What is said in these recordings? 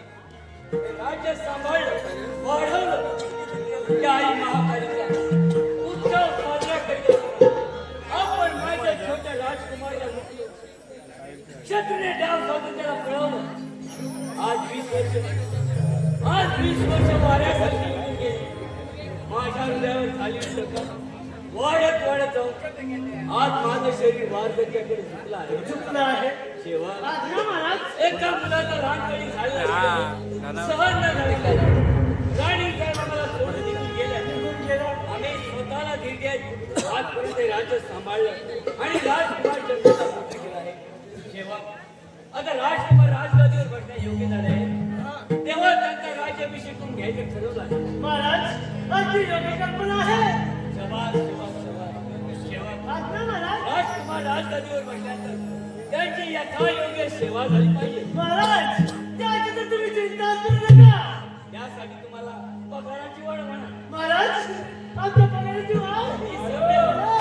राज्य सांभाळलं वाढवलं त्या आई महाकालीचा उत्सव साजरा करीत आपण माझ्या छोट्या राजकुमारच्या मुली शत्रूने डाव साधून त्याला पळवलं. आज वीस वर्ष आज वीस वर्ष वाऱ्यासारखी निघून माझ्या हृदयावर झाली वाढत वाढत जाऊ आज माझं शरीर वार्धक्याकडे झुकलं आहे. झुकलं आहे. एका मुलाचा लहानपणी झालं सहन न झाली राणी मला सोडून निघून गेल्या. निघून गेला आम्ही स्वतःला धीर आजपर्यंत राज्य सांभाळलं. आणि राजकुमार जनता आता राष्ट्रभर राजगादीवर बसण्या योग्य झाले तेव्हा त्यांचा राज्याभिषेक करून घ्यायचं ठरवलं महाराज अगदी योग्य कल्पना आहे. शबाज राजकुमार राजगादीवर बसल्यानंतर त्यांची यथा योग्य सेवा झाली पाहिजे. महाराज त्याची तर तुम्ही चिंता करू नका. त्यासाठी तुम्हाला पगाराची वाढ म्हणा. महाराज आमच्या पगाराची वाढ.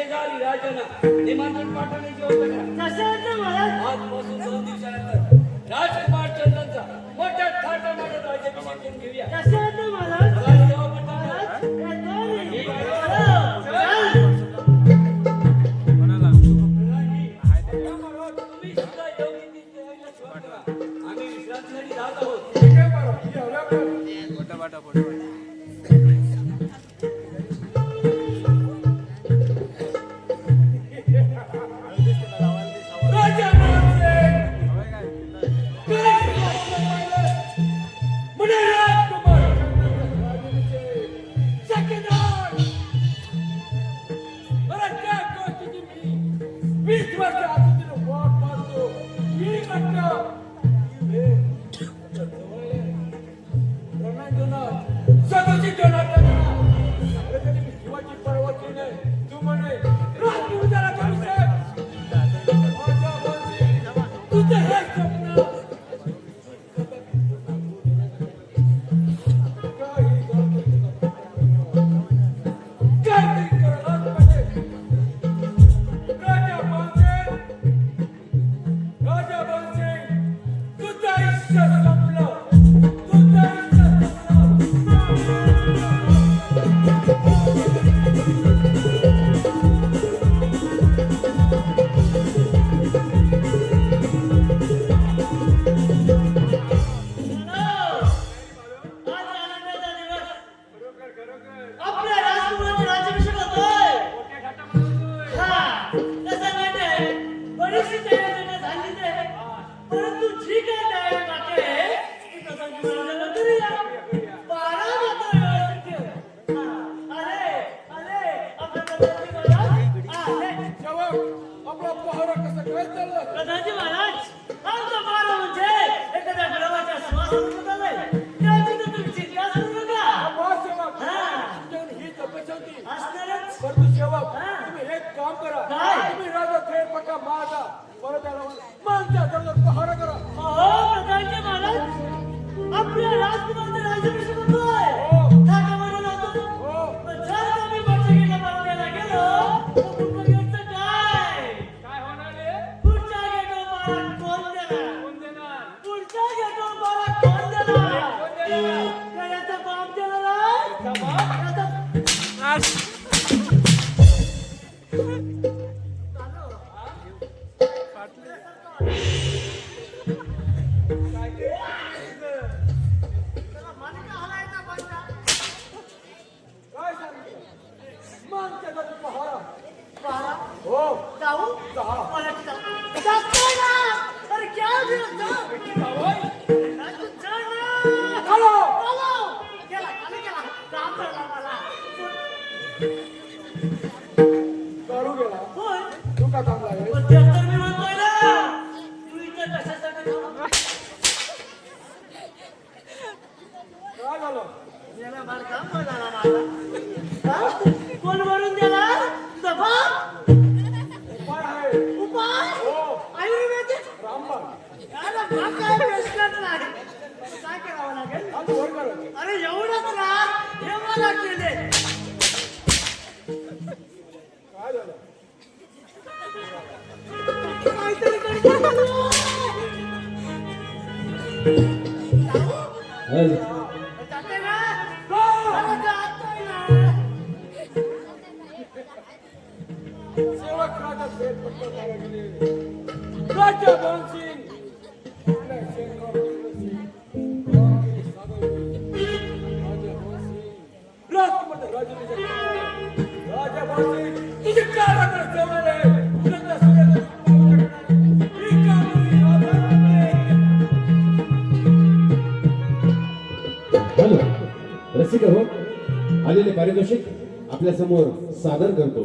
बेगावी राजना निमंत्रण पाठवण्याची योजना आजपासून दोन दिवसानंतर राजन पाटचंदांचा मोठ्या थाटामाटात राज्याभिषेक घेऊया. Biz सेवक राजा भेट रसिक हो आलेले पारितोषिक आपल्यासमोर सादर करतो.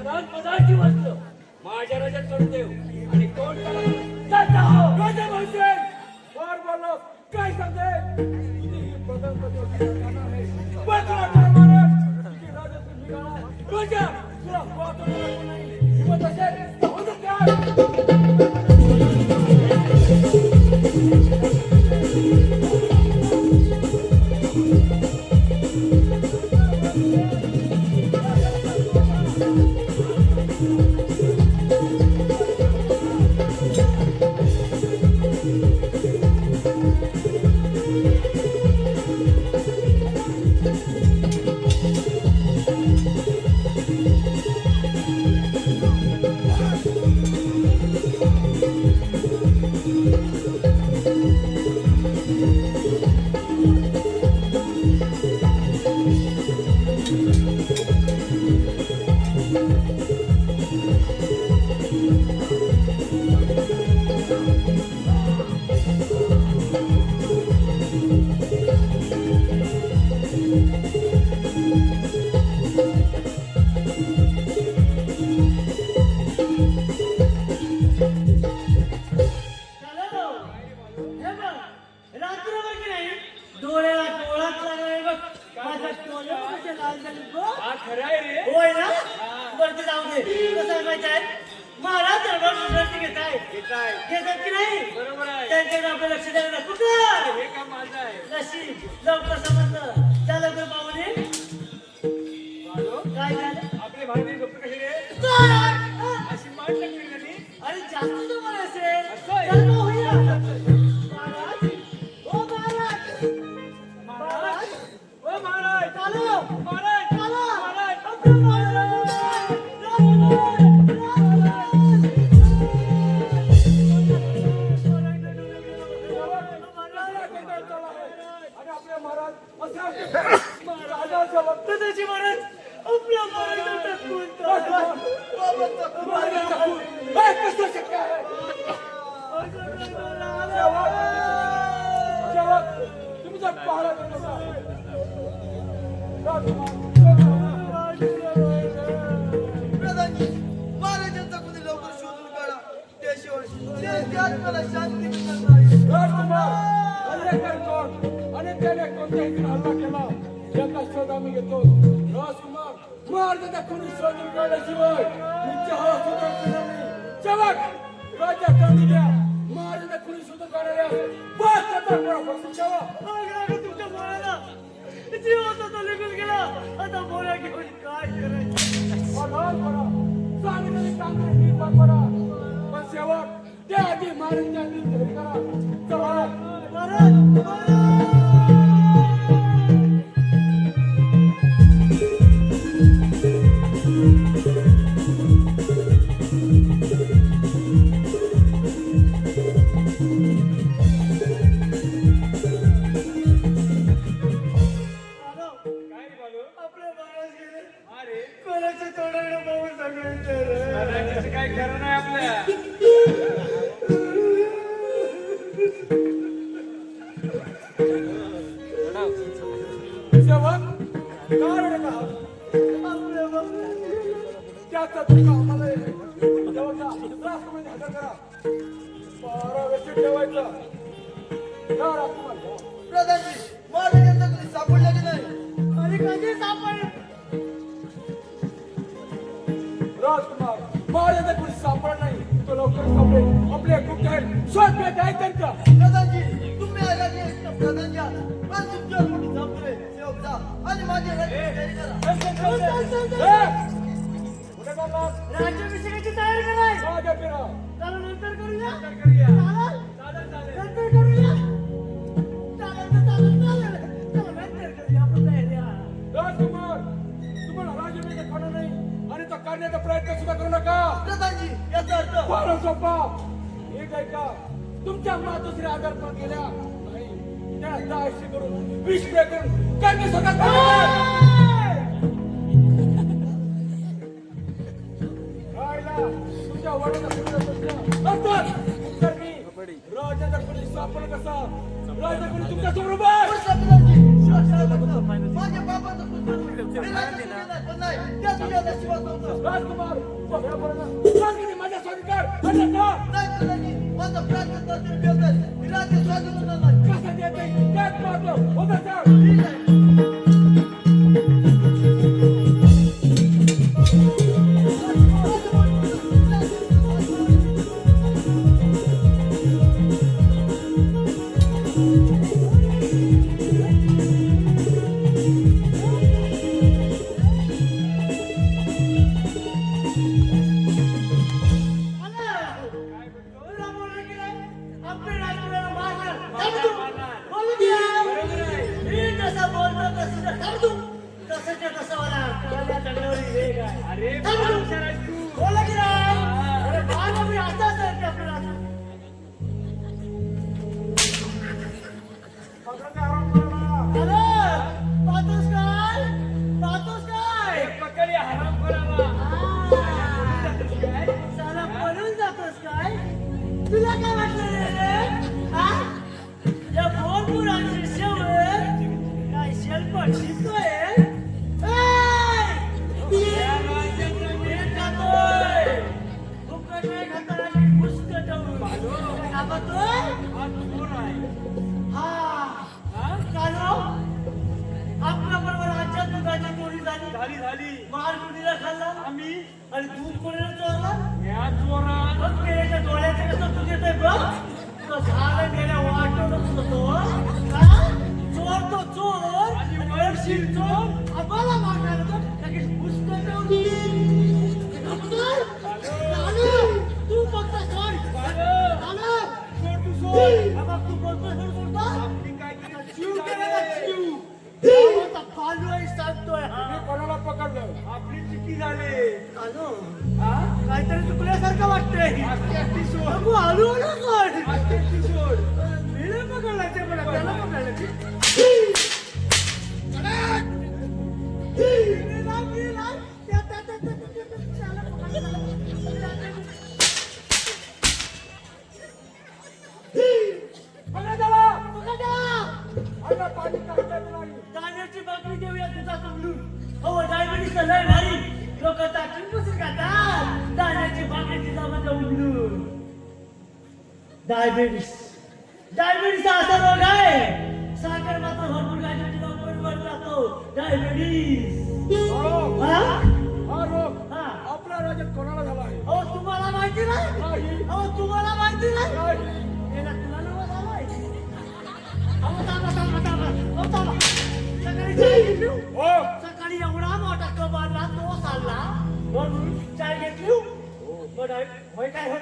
प्रधान पदाची वस्तू माझ्या राजात करून देऊ आणि कोण हो? राजा भाऊसाहेब फार बोललो. काय सांगते? राजा तुला हिमत असेल? रात्रभर की नाही डोळ्याला डोळाच लागलाय बघ. माझ्या डोळ्यामध्ये लाल झाली बघ होय ना? वरती जाऊ दे. कसं माहिती आहे महाराज दरबार विश्रांती घेत आहे. घेतात की नाही? त्यांच्याकडे आपलं लक्ष द्यायला कुठं? लशी लवकर समजलं. त्या लवकर पाहुणे. काय झालं? आपले भारतीय लोक कसे अरे जास्त महाराज आपल्या मारायला कसं शक्य आहे तुम्ही जर महाराजांचा कुणी लवकर शोधून काढा. त्याशिवाय मला शांती त्याने हल्ला केला याचा शोध आम्ही घेतो. राजकुमार महाराजांचा कोणी शोधून काढल्याशिवाय मी चहा सुद्धा चवक राजा काढून द्या महाराजांचा कोणी शोधून काढायला बस आता बरोबर चवक तुमच्या मुलाला जीव होता तो निघून गेला. आता बोला घेऊन काय करायचं? नाही नीट पार पडा पण सेवक त्या आधी महाराजांच्या निर्धार करा. चवक महाराज महाराज! आपले कुठे आहे शोध घ्या काय त्यांचा प्रधानजी तुम्ही आला की? राज्याभिषेकाची तयारी कराय मागे नंतर करूया करूया. चालेल नंतर करूया चालेल प्रयत्न सुद्धा करू नका प्रधानजी याचा अर्थ फार सोपा एक ऐका का तुमच्या मातोश्री आजारपण गेल्या करून करून स्वतः पुढचा प्रश्न असतात. तर मी कोणी सापड कसा राजा कोणी तुमच्या नव्हतं राजकुमार माझ्या प्रधानजी माझा प्रार्थना तर बेकार आहे. मी राज्य स्वाधीन होणार नाही कसं तुला काय वाटलं तो हा? चोर तो चोर आणि वरशील चोर आम्हाला मारणार तो लगेच पुस्तक तू फक्त सोड चालू. हा बघ, तू बोलतोय सोड सोडतो चिव केला ना चिव गावाचा पालू आहे सांगतोय कोणाला पकडलं आपली चुकी झाली कानो, काहीतरी चुकल्यासारखं वाटतंय हळू हळू सोड सोड डायबिटीस हा असा रोग आहे साखर मात्र भरपूर खायची लवकर वर जातो हा? हा हा. आपल्या राज्यात कोणाला झाला आहे? अहो तुम्हाला माहिती नाही. अहो तुम्हाला माहिती नाही. याला तुला नवं झालंय? अहो थांबा थांबा थांबा. अहो थांबा. सकाळी चाय घेतली? हो. हो सकाळी एवढा मोठा कप आणला तो चालला. म्हणून चाय घेतली? हो. होय होय काय होय?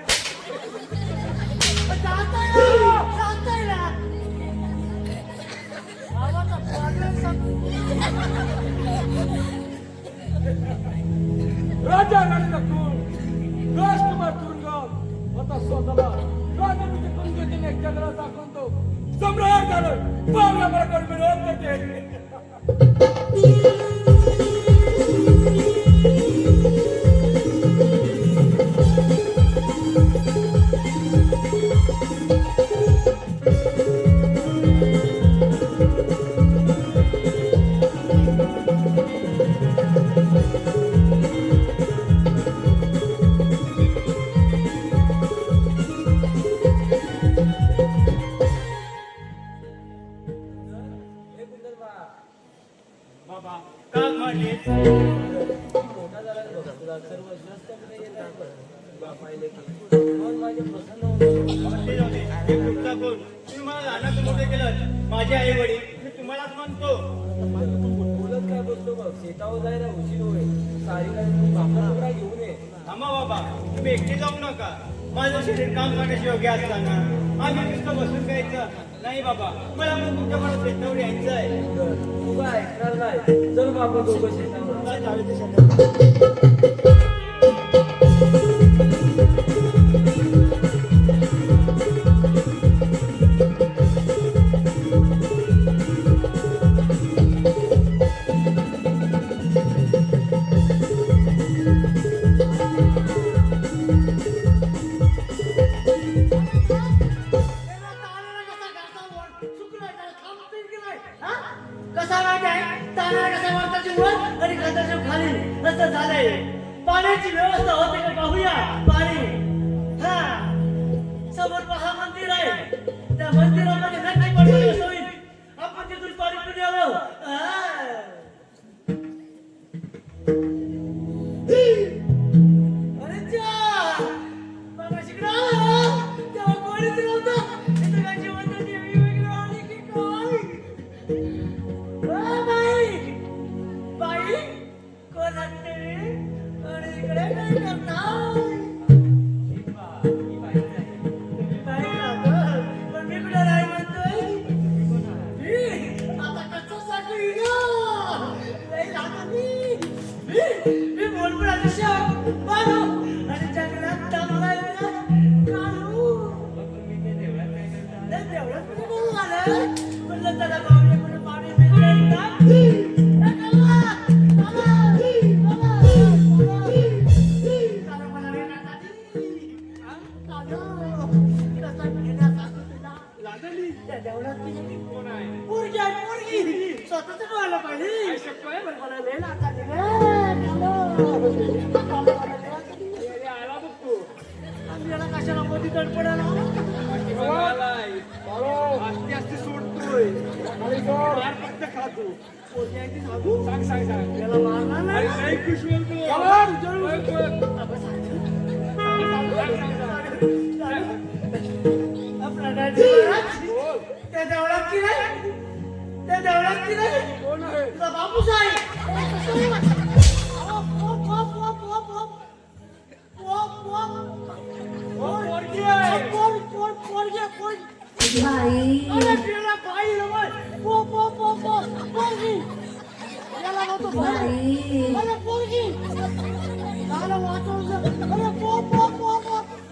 राजा राणीला तून राजकुमार तुरुंगात आता स्वतःला राजनीती कुंजीने जगाला दाखवून तो. सम्राट झालं. पावला मला कोण विरोध बोलत बघ शेतावर जायला उशीर होईल सारी काय बापा तुकडा घेऊन ये थांबा बाबा तुम्ही एकटे जाऊ नका माझं शरीर काम करण्याचे योग्य असताना आम्ही नुसतं बसून घ्यायचं नाही बाबा मला पण तुमच्या मला शेतावर. यायचं आहे तू काय ऐकणार नाही चल बाबा दोघं शेतावर खाली झालंय पाण्याची व्यवस्था होते का पाहूया? पाणी. हा. समोर पहा मंदिर आहे. त्या मंदिरामध्ये आपला राजी महाराज त्या देवळात की नाही त्या देवळात की नाही कोण आहे तुझा बापूस आहे अहो, पोप, पोप, पोप, पोप, पोप. पोप, पोप. पोरगी आहे. पोप, पोप, पोरगी आहे, पोरगी.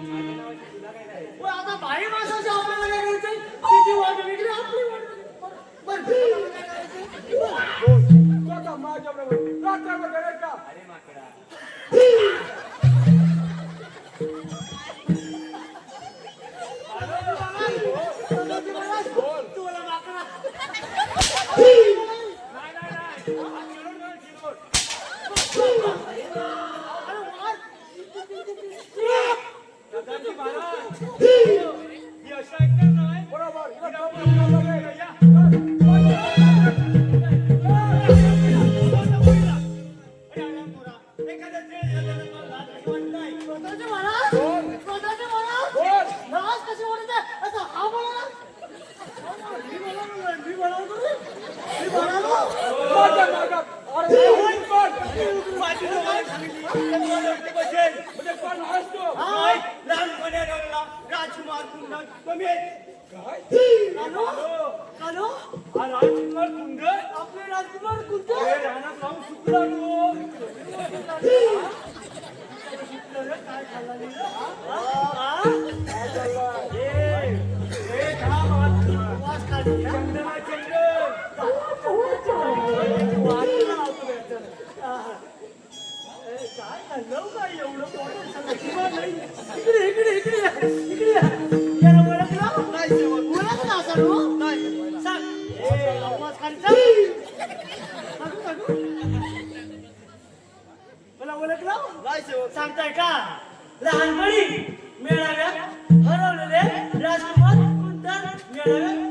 आता बाई माणसाच्या आपल्याला काय करायचंय तिची वाट वेगळी आपली वाट. बरं ठीक आहे, काय करायचंय? तो आता माझ्या बरोबर रात्रभर करायचा. ठीक. सांगताय का लहानपणी मेळाव्यात हरवलेले राजकुमार कुंदन मेळाव्यात